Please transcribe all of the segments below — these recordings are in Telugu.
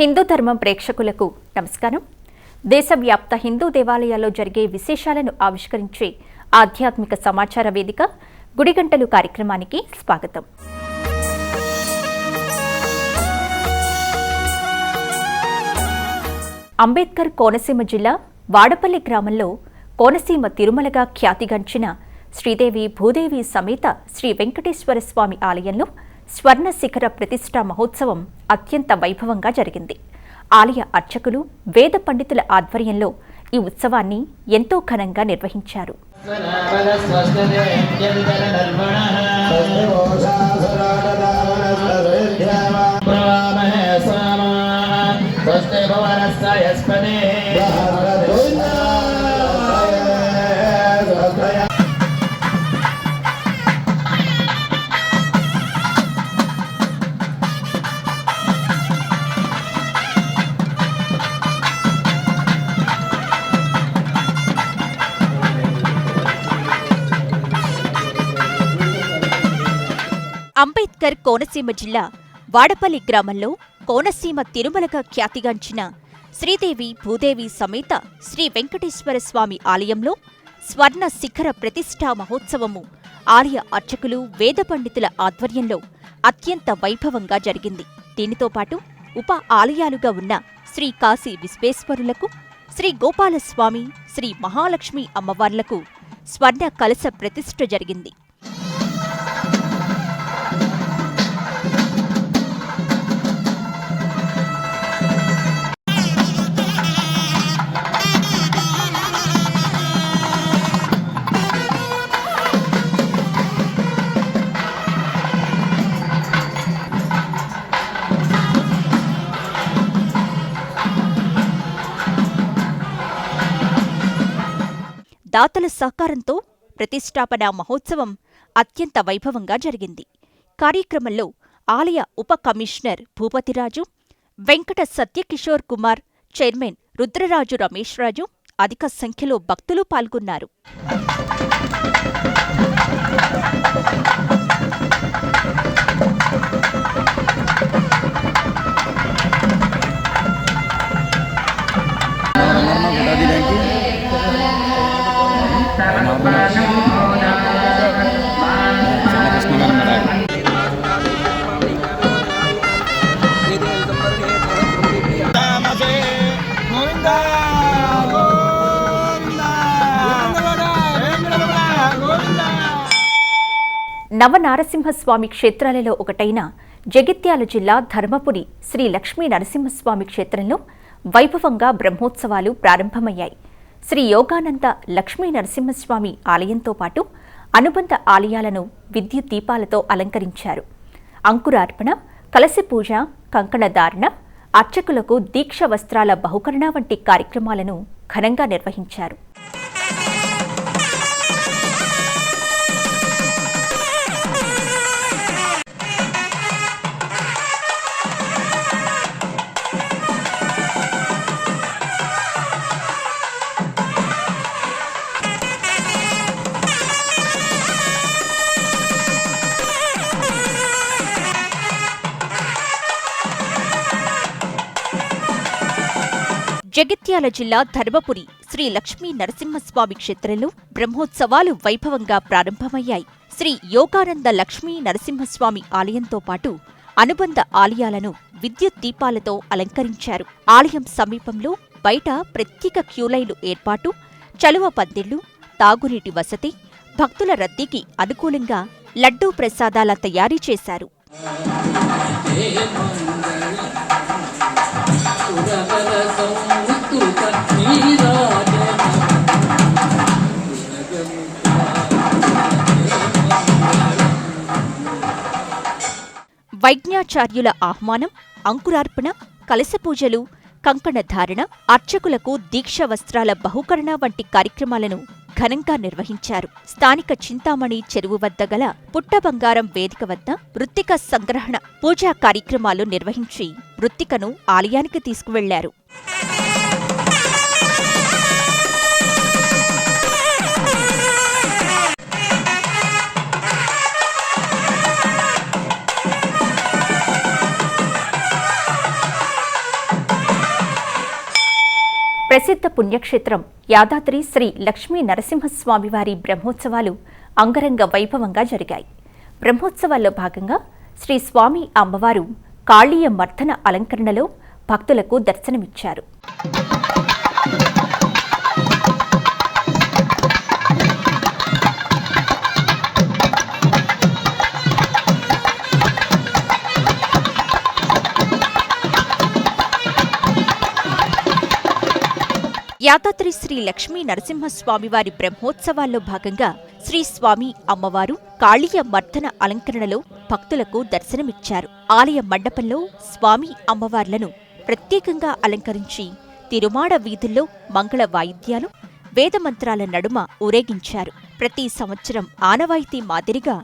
హిందూ ధర్మం ప్రేక్షకులకు నమస్కారం. దేశవ్యాప్త హిందూ దేవాలయాల్లో జరిగే విశేషాలను ఆవిష్కరించే ఆధ్యాత్మిక సమాచార వేదిక గుడిగంటలు కార్యక్రమానికి స్వాగతం. అంబేద్కర్ కోనసీమ జిల్లా వాడపల్లి గ్రామంలో కోనసీమ తిరుమలగా ఖ్యాతిగంచిన శ్రీదేవి భూదేవి సమేత శ్రీ వెంకటేశ్వర స్వామి ఆలయంలో స్వర్ణ శిఖర ప్రతిష్ఠా మహోత్సవం అత్యంత వైభవంగా జరిగింది. ఆలయ అర్చకులు వేద పండితుల ఆధ్వర్యంలో ఈ ఉత్సవాన్ని ఎంతో ఘనంగా నిర్వహించారు. స్వస్తి భవనస్యస్పదే కోనసీమ జిల్లా వాడపల్లి గ్రామంలో కోనసీమ తిరుమలగా ఖ్యాతిగాంచిన శ్రీదేవి భూదేవి సమేత శ్రీ వెంకటేశ్వర స్వామి ఆలయంలో స్వర్ణ శిఖర ప్రతిష్ఠా మహోత్సవము ఆలయ అర్చకులు వేద పండితుల ఆధ్వర్యంలో అత్యంత వైభవంగా జరిగింది. దీనితో పాటు ఉప ఆలయాలుగా ఉన్న శ్రీ కాశీ విశ్వేశ్వరులకు శ్రీ గోపాలస్వామి శ్రీ మహాలక్ష్మి అమ్మవార్లకు స్వర్ణ కలశ ప్రతిష్ఠ జరిగింది. దాతల సహకారంతో ప్రతిష్టాపన మహోత్సవం అత్యంత వైభవంగా జరిగింది. కార్యక్రమంలో ఆలయ ఉప కమిషనర్ భూపతిరాజు వెంకట సత్యకిషోర్ కుమార్ చైర్మన్ రుద్రరాజు రమేష్ రాజు అధిక సంఖ్యలో భక్తులు పాల్గొన్నారు. నవనారసింహస్వామి క్షేత్రాలలో ఒకటైన జగిత్యాల జిల్లా ధర్మపురి శ్రీ లక్ష్మీ నరసింహస్వామి క్షేత్రంలో వైభవంగా బ్రహ్మోత్సవాలు ప్రారంభమయ్యాయి. శ్రీ యోగానంద లక్ష్మీ నరసింహస్వామి ఆలయంతో పాటు అనుబంధ ఆలయాలను విద్యుత్ దీపాలతో అలంకరించారు. అంకురార్పణ కలసి పూజ కంకణధారణ అర్చకులకు దీక్ష వస్త్రాల బహుకరణ వంటి కార్యక్రమాలను ఘనంగా నిర్వహించారు. జగిత్యాల జిల్లా ధర్మపురి శ్రీ లక్ష్మీ నరసింహస్వామి క్షేత్రంలో బ్రహ్మోత్సవాలు వైభవంగా ప్రారంభమయ్యాయి. శ్రీ యోగానంద లక్ష్మీ నరసింహస్వామి ఆలయంతో పాటు అనుబంధ ఆలయాలను విద్యుత్ దీపాలతో అలంకరించారు. ఆలయం సమీపంలో బయట ప్రత్యేక క్యూలైలు ఏర్పాటు చలువ పందిళ్ళు తాగునీటి వసతి భక్తుల రద్దీకి అనుకూలంగా లడ్డూ ప్రసాదాల తయారీ చేశారు. వైజ్ఞాచార్యుల ఆహ్వానం అంకురార్పణ కలశ పూజలు కంకణధారణ అర్చకులకు దీక్ష వస్త్రాల బహుకరణ వంటి కార్యక్రమాలను ఘనంగా నిర్వహించారు. స్థానిక చింతామణి చెరువు వద్ద గల పుట్ట బంగారం వేదిక వద్ద వృత్తిక సంగ్రహణ పూజా కార్యక్రమాలు నిర్వహించి వృత్తికను ఆలయానికి తీసుకువెళ్ళారు. ప్రసిద్ధ పుణ్యక్షేత్రం యాదాద్రి శ్రీ లక్ష్మీ నరసింహస్వామివారి బ్రహ్మోత్సవాలు అంగరంగ వైభవంగా జరిగాయి. బ్రహ్మోత్సవాల్లో భాగంగా శ్రీ స్వామి అమ్మవారు కాళీయ మర్దన అలంకరణలో భక్తులకు దర్శనమిచ్చారు. యాదాద్రి శ్రీ లక్ష్మీ నరసింహస్వామివారి బ్రహ్మోత్సవాల్లో భాగంగా శ్రీస్వామి అమ్మవారు కాళీయ మర్దన అలంకరణలో భక్తులకు దర్శనమిచ్చారు. ఆలయ మండపంలో స్వామి అమ్మవార్లను ప్రత్యేకంగా అలంకరించి తిరుమాడ వీధుల్లో మంగళ వాయిద్యాలు వేదమంత్రాల నడుమ ఊరేగించారు. ప్రతి సంవత్సరం ఆనవాయితీ మాదిరిగా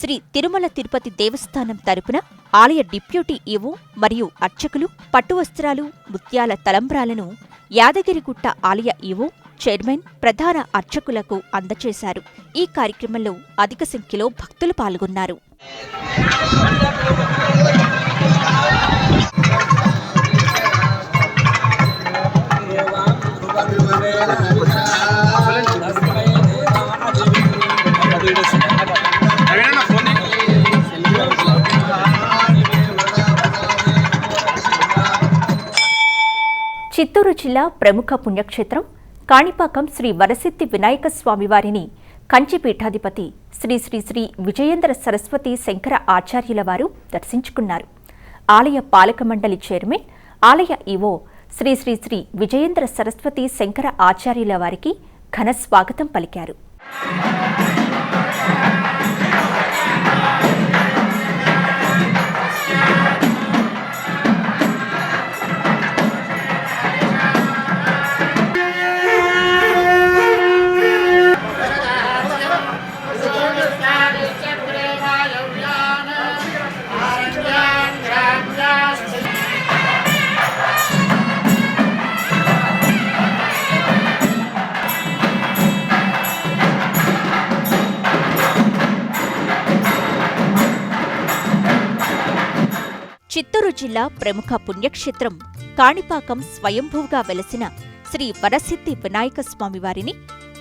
శ్రీ తిరుమల తిరుపతి దేవస్థానం తరపున ఆలయ డిప్యూటీ ఈవో మరియు అర్చకులు పట్టువస్త్రాలు ముత్యాల తలంబ్రాలను యాదగిరిగుట్ట ఆలయ ఈవో చైర్మన్ ప్రధాన అర్చకులకు అందజేశారు ఈ కార్యక్రమంలో అధిక సంఖ్యలో భక్తులు పాల్గొన్నారు. చిత్తూరు జిల్లా ప్రముఖ పుణ్యక్షేత్రం కాణిపాకం శ్రీ వరసిద్ధి వినాయక స్వామివారిని కంచిపీఠాధిపతి శ్రీ శ్రీ శ్రీ విజయేంద్ర సరస్వతి శంకర ఆచార్యుల వారు దర్శించుకున్నారు. ఆలయ పాలక మండలి చైర్మన్ ఆలయ ఈవో శ్రీ శ్రీ శ్రీ విజయేంద్ర సరస్వతి శంకర ఆచార్యుల వారికి ఘన స్వాగతం పలికారు. జిల్లా ప్రముఖ పుణ్యక్షేత్రం కాణిపాకం స్వయంభూగా వెలసిన శ్రీ వరసిద్ధి వినాయక స్వామివారిని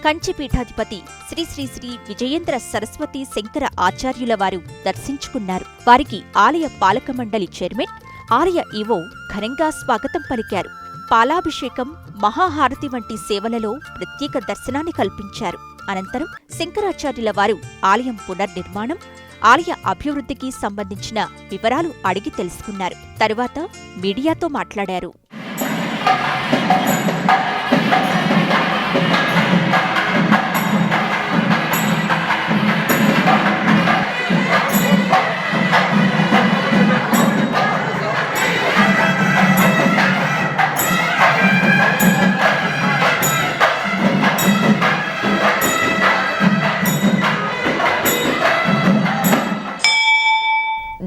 కంచిపీఠాధిపతి శ్రీ శ్రీ శ్రీ విజయేంద్ర సరస్వతి శంకర ఆచార్యుల వారు దర్శించుకున్నారు. వారికి ఆలయ పాలక మండలి చైర్మన్ ఆలయ ఈవో ఘనంగా స్వాగతం పలికారు. పాలాభిషేకం మహాహారతి వంటి సేవలలో ప్రత్యేక దర్శనాన్ని కల్పించారు. అనంతరం శంకరాచార్యుల వారు ఆలయం పునర్నిర్మాణం ఆలయ అభివృద్ధికి సంబంధించిన వివరాలు అడిగి తెలుసుకున్నారు. తరువాత మీడియాతో మాట్లాడారు.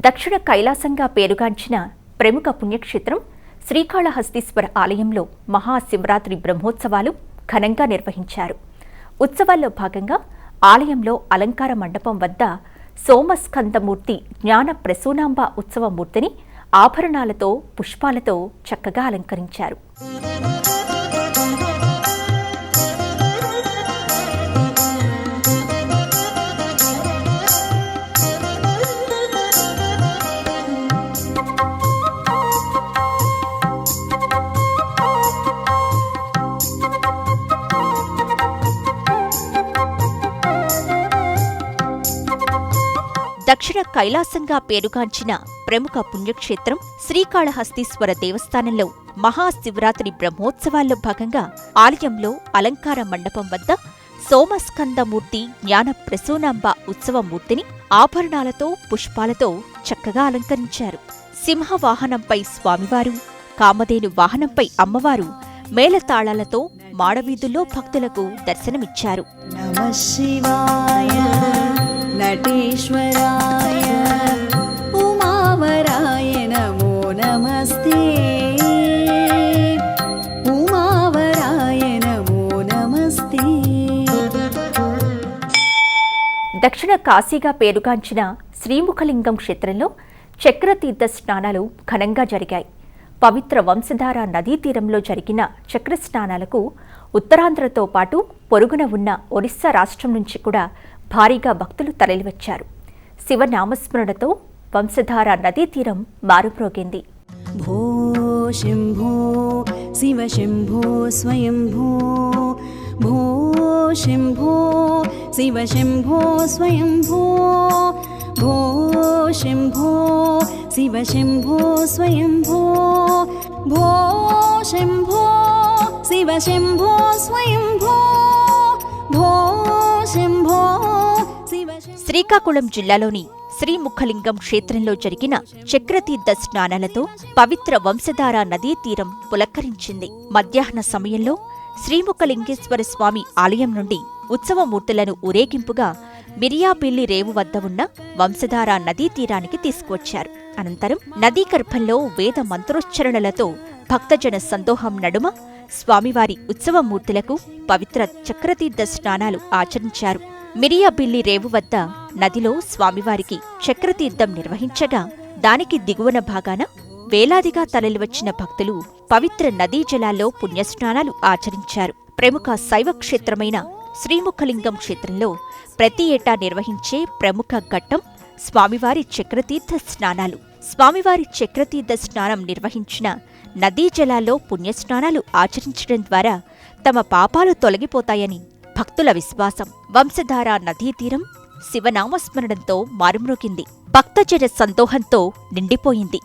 దక్షిణ కైలాసంగా పేరుగాంచిన ప్రముఖ పుణ్యక్షేత్రం శ్రీకాళహస్తీశ్వర ఆలయంలో మహాశివరాత్రి బ్రహ్మోత్సవాలు ఘనంగా నిర్వహించారు. ఉత్సవాల్లో భాగంగా ఆలయంలో అలంకార మండపం వద్ద సోమస్కందమూర్తి జ్ఞాన ప్రసూనాంబ ఉత్సవమూర్తిని ఆభరణాలతో పుష్పాలతో చక్కగా అలంకరించారు. దక్షిణ కైలాసంగా పేరుగాంచిన ప్రముఖ పుణ్యక్షేత్రం శ్రీకాళహస్తీశ్వర దేవస్థానంలో మహాశివరాత్రి బ్రహ్మోత్సవాల్లో భాగంగా ఆలయంలో అలంకార మండపం వద్ద సోమస్కందమూర్తి జ్ఞాన ప్రసూనాంబ ఉత్సవమూర్తిని ఆభరణాలతో పుష్పాలతో చక్కగా అలంకరించారు. సింహవాహనంపై స్వామివారు కామధేను వాహనంపై అమ్మవారు మేళతాళాలతో మాడవీధుల్లో భక్తులకు దర్శనమిచ్చారు. नमः शिवाय नटेश्वराय उमावराय नमो नमस्ते उमावराय नमो नमस्ते దక్షిణ కాశీగా పేరుగాంచిన శ్రీముఖలింగం క్షేత్రంలో చక్రతీర్థ స్నానాలు ఘనంగా జరిగాయి పవిత్ర వంశధార నదీ తీరంలో జరిగిన చక్ర స్నానాలకు ఉత్తరాంధ్రతో పాటు పొరుగున ఉన్న ఒరిస్సా రాష్ట్రం నుంచి కూడా భారీగా భక్తులు తరలివచ్చారు. శివనామస్మరణతో వంశధార నదీ తీరం మారుప్రోగింది భో శంభో శివ శంభో స్వయంభో. శివ భో శివ శంభో స్వయంభో. భో శంభో శివ శంభో స్వయంభో. శ్రీకాకుళం జిల్లాలోని శ్రీముఖలింగం క్షేత్రంలో జరిగిన చక్రతీర్థ స్నానాలతో పవిత్ర వంశధార నదీ తీరం పులక్కరించింది మధ్యాహ్న సమయంలో శ్రీముఖలింగేశ్వర స్వామి ఆలయం నుండి ఉత్సవమూర్తులను ఊరేగింపుగా మిరియాపిల్లి రేవు వద్ద ఉన్న వంశధార నదీ తీరానికి తీసుకువచ్చారు. అనంతరం నదీ గర్భంలో వేద మంత్రోచ్చరణలతో భక్తజన సందోహం నడుమ స్వామివారి ఉత్సవమూర్తులకు పవిత్ర చక్రతీర్థ స్నానాలు ఆచరించారు. మిరియాబిల్లి రేవు వద్ద నదిలో స్వామివారికి చక్రతీర్థం నిర్వహించగా దానికి దిగువన భాగాన వేలాదిగా తరలివచ్చిన భక్తులు పవిత్ర నదీ జలాల్లో పుణ్యస్నానాలు ఆచరించారు. ప్రముఖ శైవ క్షేత్రమైన శ్రీముఖలింగం క్షేత్రంలో ప్రతి ఏటా నిర్వహించే ప్రముఖ ఘట్టం స్వామివారి చక్రతీర్థ స్నానాలు. స్వామివారి చక్రతీర్థ స్నానం నిర్వహించిన నదీ జలాల్లో పుణ్యస్నానాలు ఆచరించడం ద్వారా తమ పాపాలు తొలగిపోతాయని భక్తుల విశ్వాసం. వంశధార నదీ తీరం శివనామస్మరణంతో మారుమ్రోగింది. భక్తజన సందోహంతో నిండిపోయింది.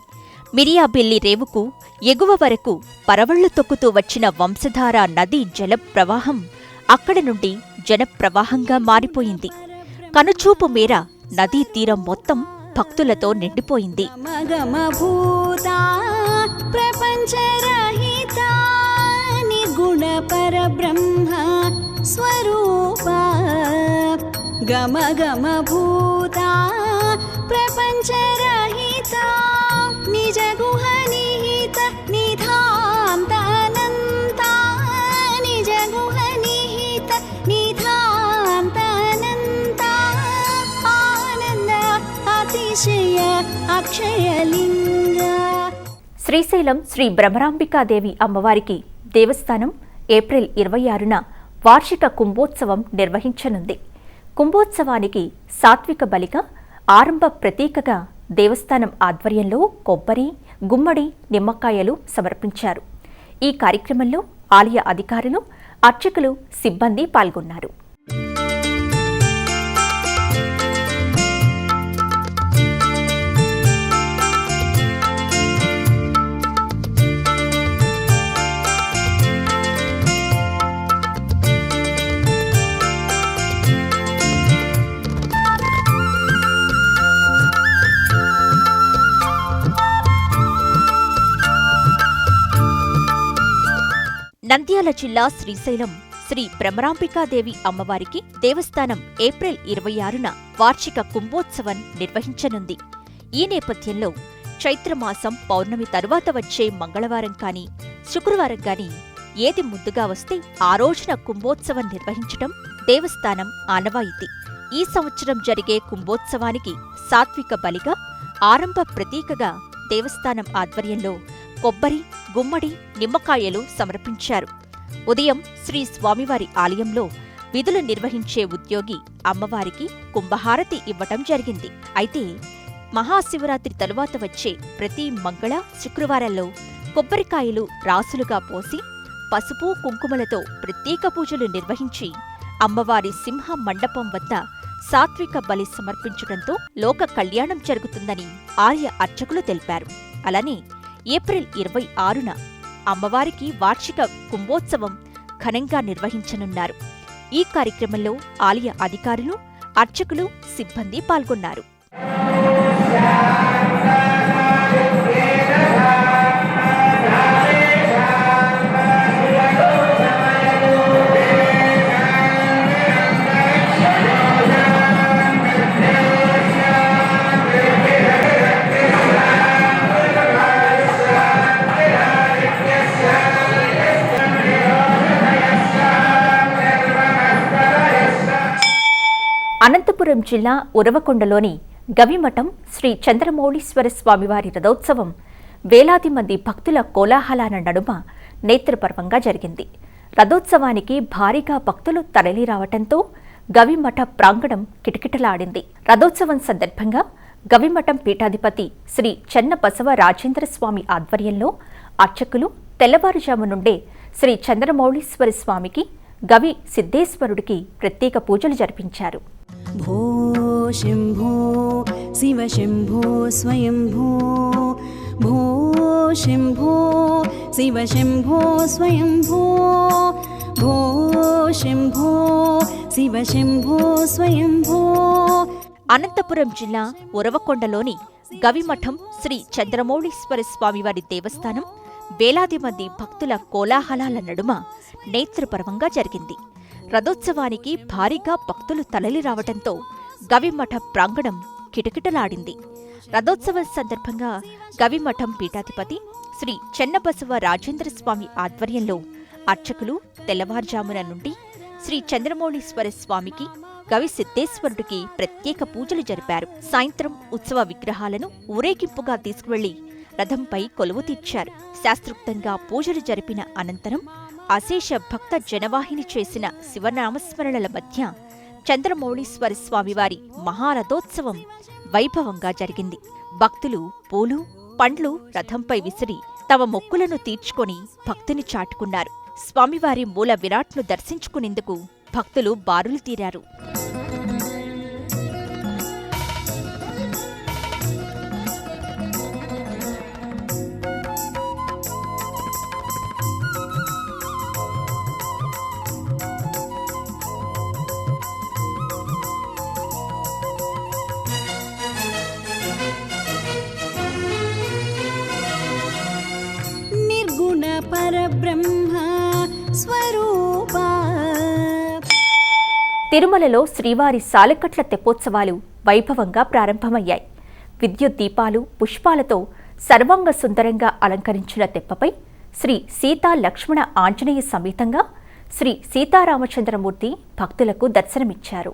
మిరియాబిల్లి రేవుకు ఎగువ వరకు పరవళ్ళు తొక్కుతూ వచ్చిన వంశధార నదీ జల ప్రవాహం అక్కడి నుండి జనప్రవాహంగా మారిపోయింది. కనుచూపు మేర నదీ తీరం మొత్తం భక్తులతో నిండిపోయింది. గుణపర బ్రహ్మ గమగమభూతా ప్రపంచరహిత నిజ గుహ నిహిత నిధాంతనంత నిజ గుహ నిహిత నిధాంతనంత ఆనంద అతిశయ అక్షయలింగ. శ్రీశైలం శ్రీ భ్రమరాంబికాదేవి అమ్మవారికి దేవస్థానం ఏప్రిల్ ఇరవై ఆరున వార్షిక కుంభోత్సవం నిర్వహించనుంది. కుంభోత్సవానికి సాత్విక బలిక ఆరంభ ప్రతీకగా దేవస్థానం ఆధ్వర్యంలో కొబ్బరి గుమ్మడి నిమ్మకాయలు సమర్పించారు. ఈ కార్యక్రమంలో ఆలయ అధికారులు అర్చకులు సిబ్బంది పాల్గొన్నారు. నంద్యాల జిల్లా శ్రీశైలం శ్రీ భ్రమరాంబికాదేవి అమ్మవారికి దేవస్థానం ఏప్రిల్ ఇరవై ఆరున వార్షిక కుంభోత్సవం నిర్వహించనుంది. ఈ నేపథ్యంలో చైత్రమాసం పౌర్ణమి తరువాత వచ్చే మంగళవారం కాని శుక్రవారం కాని ఏది ముందుగా వస్తే ఆ రోజున కుంభోత్సవం నిర్వహించటం దేవస్థానం ఆనవాయితీ ఈ సంవత్సరం జరిగే కుంభోత్సవానికి సాత్విక బలిగా ఆరంభ ప్రతీకగా దేవస్థానం ఆధ్వర్యంలో కొబ్బరి గుమ్మడి నిమ్మకాయలు సమర్పించారు. ఉదయం శ్రీ స్వామివారి ఆలయంలో విధులు నిర్వహించే ఉద్యోగి అమ్మవారికి కుంభహారతి ఇవ్వటం జరిగింది. అయితే మహాశివరాత్రి తరువాత వచ్చే ప్రతి మంగళ శుక్రవారాల్లో కొబ్బరికాయలు రాసులుగా పోసి పసుపు కుంకుమలతో ప్రత్యేక పూజలు నిర్వహించి అమ్మవారి సింహ మండపం వద్ద సాత్విక బలి సమర్పించడంతో లోక కళ్యాణం జరుగుతుందని ఆర్య అర్చకులు తెలిపారు. అలానే ఏప్రిల్ ఇరవై ఆరున అమ్మవారికి వార్షిక కుంభోత్సవం ఘనంగా నిర్వహించనున్నారు. ఈ కార్యక్రమంలో ఆలయ అధికారులు అర్చకులు సిబ్బంది పాల్గొన్నారు. అనంతపురం జిల్లా ఉరవకొండలోని గవిమఠం శ్రీ చంద్రమౌళీశ్వర స్వామివారి రథోత్సవం వేలాది మంది భక్తుల కోలాహలాన నడుమ నేత్రపర్వంగా జరిగింది. రథోత్సవానికి భారీగా భక్తులు తరలిరావటంతో గవిమఠ ప్రాంగణం కిటకిటలాడింది. రథోత్సవం సందర్భంగా గవిమఠం పీఠాధిపతి శ్రీ చెన్నబసవ రాజేంద్ర స్వామి ఆధ్వర్యంలో అర్చకులు తెల్లవారుజాము నుండే శ్రీ చంద్రమౌళీశ్వర స్వామికి గవి సిద్ధేశ్వరుడికి ప్రత్యేక పూజలు జరిపించారు. भो शम्भो शिव शम्भो स्वयम्भो भो शम्भो शिव शम्भो स्वयम्भो भो शम्भो शिव शम्भो स्वयम्भो అనంతపురం జిల్లా ఉరవకొండలోని గవిమఠం శ్రీ చంద్రమౌళీశ్వర స్వామివారి దేవస్థానం వేలాది మంది భక్తుల కోలాహలాల నడుమ నేత్రపర్వంగా జరిగింది రథోత్సవానికి భారీగా భక్తులు తరలి రావటంతో గవిమఠ ప్రాంగణం కిటకిటలాడింది. రథోత్సవం సందర్భంగా గవిమఠం పీఠాధిపతి శ్రీ చెన్నబసవ రాజేంద్ర స్వామి ఆధ్వర్యంలో అర్చకులు తెల్లవారుజామున నుండి శ్రీ చంద్రమౌళీశ్వర స్వామికి గవి సిద్ధేశ్వరుడికి ప్రత్యేక పూజలు జరిపారు. సాయంత్రం ఉత్సవ విగ్రహాలను ఊరేగింపుగా తీసుకువెళ్ళి రథంపై కొలువు తీర్చారు. శాస్త్రోక్తంగా పూజలు జరిపిన అనంతరం అశేష భక్త జనవాహిని చేసిన శివనామస్మరణల మధ్య చంద్రమౌళీశ్వర స్వామివారి మహారథోత్సవం వైభవంగా జరిగింది. భక్తులు పూలు పండ్లు రథంపై విసిరి తమ మొక్కులను తీర్చుకొని భక్తిని చాటుకున్నారు. స్వామివారి మూల విరాట్ను దర్శించుకునేందుకు భక్తులు బారులు తీరారు. తిరుమలలో శ్రీవారి సాలకట్ల తెప్పోత్సవాలు వైభవంగా ప్రారంభమయ్యాయి. విద్యుత్ దీపాలు పుష్పాలతో సర్వాంగ సుందరంగా అలంకరించిన తెప్పపై శ్రీ సీతా లక్ష్మణ ఆంజనేయ సమేతంగా శ్రీ సీతారామచంద్రమూర్తి భక్తులకు దర్శనమిచ్చారు.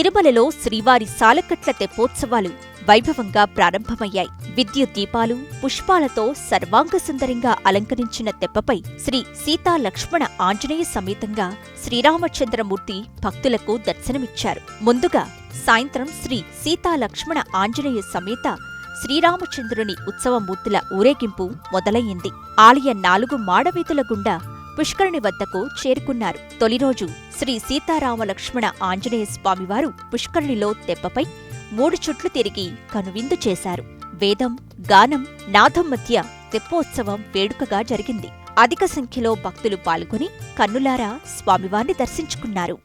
తిరుమలలో శ్రీవారి సాలకట్ల తెప్పోత్సవాలు వైభవంగా ప్రారంభమయ్యాయి. విద్యుత్ దీపాలు పుష్పాలతో సర్వాంగ సుందరంగా అలంకరించిన తెప్పపై శ్రీ సీతా లక్ష్మణ ఆంజనేయ సమేతంగా శ్రీరామచంద్రమూర్తి భక్తులకు దర్శనమిచ్చారు. ముందుగా సాయంత్రం శ్రీ సీతా లక్ష్మణ ఆంజనేయ సమేత శ్రీరామచంద్రుని ఉత్సవమూర్తుల ఊరేగింపు మొదలయ్యింది. ఆలయ నాలుగు మాడవీధుల గుండా పుష్కరుని వద్దకు చేరుకున్నారు. తొలి రోజు శ్రీ సీతారామ లక్ష్మణ ఆంజనేయ స్వామివారు పుష్కరిణిలో తెప్పపై మూడు చుట్లు తిరిగి కనువిందు చేశారు. వేదం గానం నాదం మధ్య తెప్పోత్సవం వేడుకగా జరిగింది. అధిక సంఖ్యలో భక్తులు పాల్గొని కన్నులారా స్వామివారిని దర్శించుకున్నారు.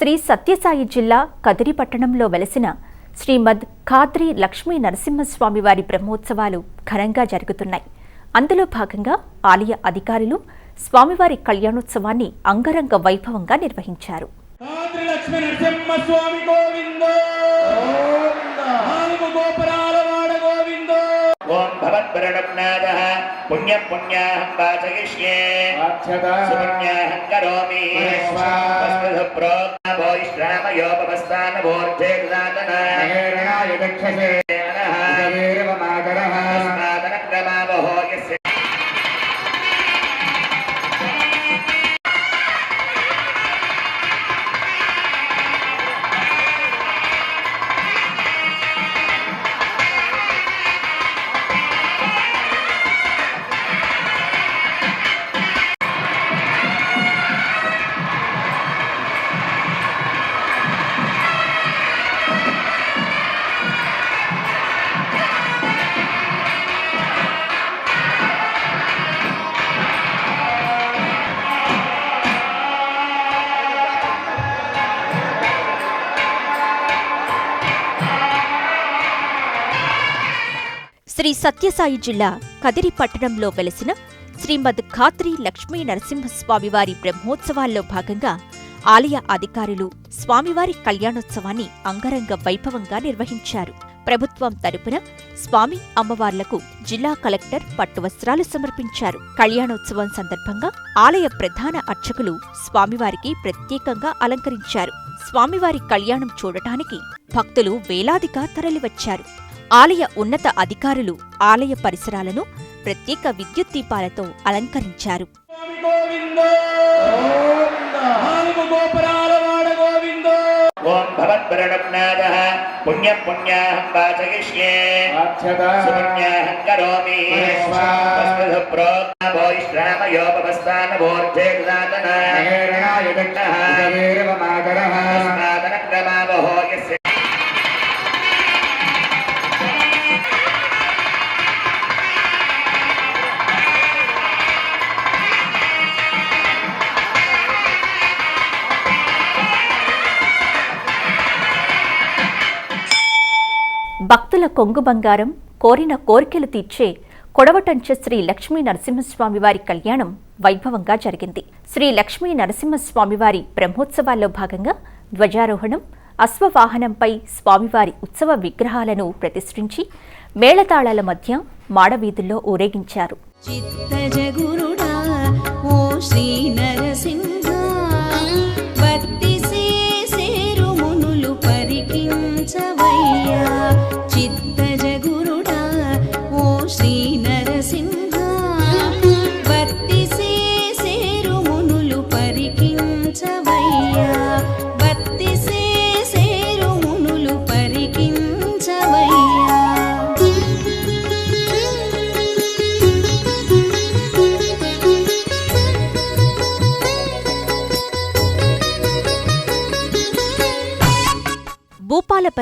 శ్రీ సత్యసాయి జిల్లా కదిరి పట్టణంలో వెలసిన శ్రీమద్ ఖాద్రి లక్ష్మీ నరసింహస్వామి వారి బ్రహ్మోత్సవాలు ఘనంగా జరుగుతున్నాయి. అందులో భాగంగా ఆలయ అధికారులు స్వామివారి కళ్యాణోత్సవాన్ని అంగరంగ వైభవంగా నిర్వహించారు. ఓం భవద్వరణం పుణ్యం పుణ్యాహం వాచయిష్యే సుపుణ్యాహం కరోమి తస్మదు ప్రోగ్నభోయిష్రామయోపమస్థానభోర్ధే దాతన శ్రీ సత్యసాయి జిల్లా కదిరి పట్టణంలో వెలసిన శ్రీమద్ ఖాత్రి లక్ష్మీ నరసింహస్వామివారి బ్రహ్మోత్సవాల్లో భాగంగా ఆలయ అధికారులు స్వామివారి కళ్యాణోత్సవాన్ని అంగరంగ వైభవంగా నిర్వహించారు. ప్రభుత్వం తరపున స్వామి అమ్మవార్లకు జిల్లా కలెక్టర్ పట్టువస్త్రాలు సమర్పించారు. కళ్యాణోత్సవం సందర్భంగా ఆలయ ప్రధాన అర్చకులు స్వామివారికి ప్రత్యేకంగా అలంకరించారు. స్వామివారి కళ్యాణం చూడటానికి భక్తులు వేలాదిగా తరలివచ్చారు. ఆలయ ఉన్నత అధికారులు ఆలయ పరిసరాలను ప్రత్యేక విద్యుత్ దీపాలతో అలంకరించారు. స్వామి భక్తుల కొంగు బంగారం కోరిన కోరికలు తీర్చే కొడవటంచ శ్రీ లక్ష్మీ నరసింహస్వామివారి కళ్యాణం వైభవంగా జరిగింది. శ్రీ లక్ష్మీ నరసింహస్వామివారి బ్రహ్మోత్సవాల్లో భాగంగా ధ్వజారోహణం అశ్వవాహనంపై స్వామివారి ఉత్సవ విగ్రహాలను ప్రతిష్ఠించి మేళతాళాల మధ్య మాడవీధుల్లో ఊరేగించారు.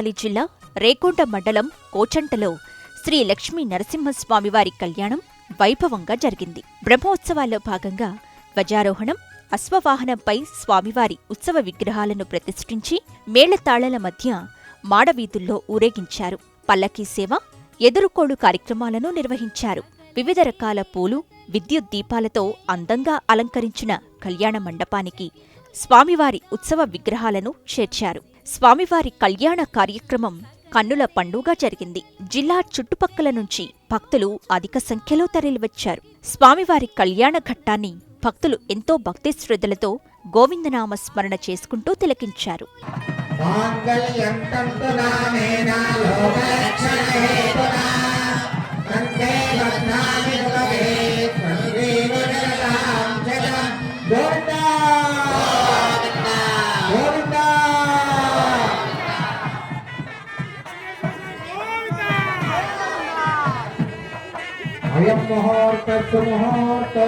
భూపాలపల్లి జిల్లా రేకొండ మండలం కోచంటలో శ్రీ లక్ష్మీ నరసింహస్వామివారి కళ్యాణం వైభవంగా జరిగింది. బ్రహ్మోత్సవాల్లో భాగంగా ధ్వజారోహణం అశ్వవాహనంపై స్వామివారి ఉత్సవ విగ్రహాలను ప్రతిష్ఠించి మేళతాళల మధ్య మాడవీధుల్లో ఊరేగించారు. పల్లకీ సేవ ఎదురుకోడు కార్యక్రమాలను నిర్వహించారు. వివిధ రకాల పూలు విద్యుత్ దీపాలతో అందంగా అలంకరించిన కళ్యాణ మండపానికి స్వామివారి ఉత్సవ విగ్రహాలను చేర్చారు. స్వామివారి కళ్యాణ కార్యక్రమం కన్నుల పండుగ జరిగింది. జిల్లా చుట్టుపక్కల నుంచి భక్తులు అధిక సంఖ్యలో తరలివచ్చారు. స్వామివారి కళ్యాణ ఘట్టాన్ని భక్తులు ఎంతో భక్తి శ్రద్ధలతో గోవిందనామ స్మరణ చేసుకుంటూ తిలకించారు. అయం ముహూర్త ముహూర్తో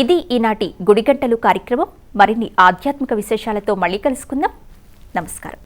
ఇది ఈనాటి గుడిగంటలు కార్యక్రమం. మరిన్ని ఆధ్యాత్మిక విశేషాలతో మళ్ళీ కలుసుకుందాం. നമസ്കാരം.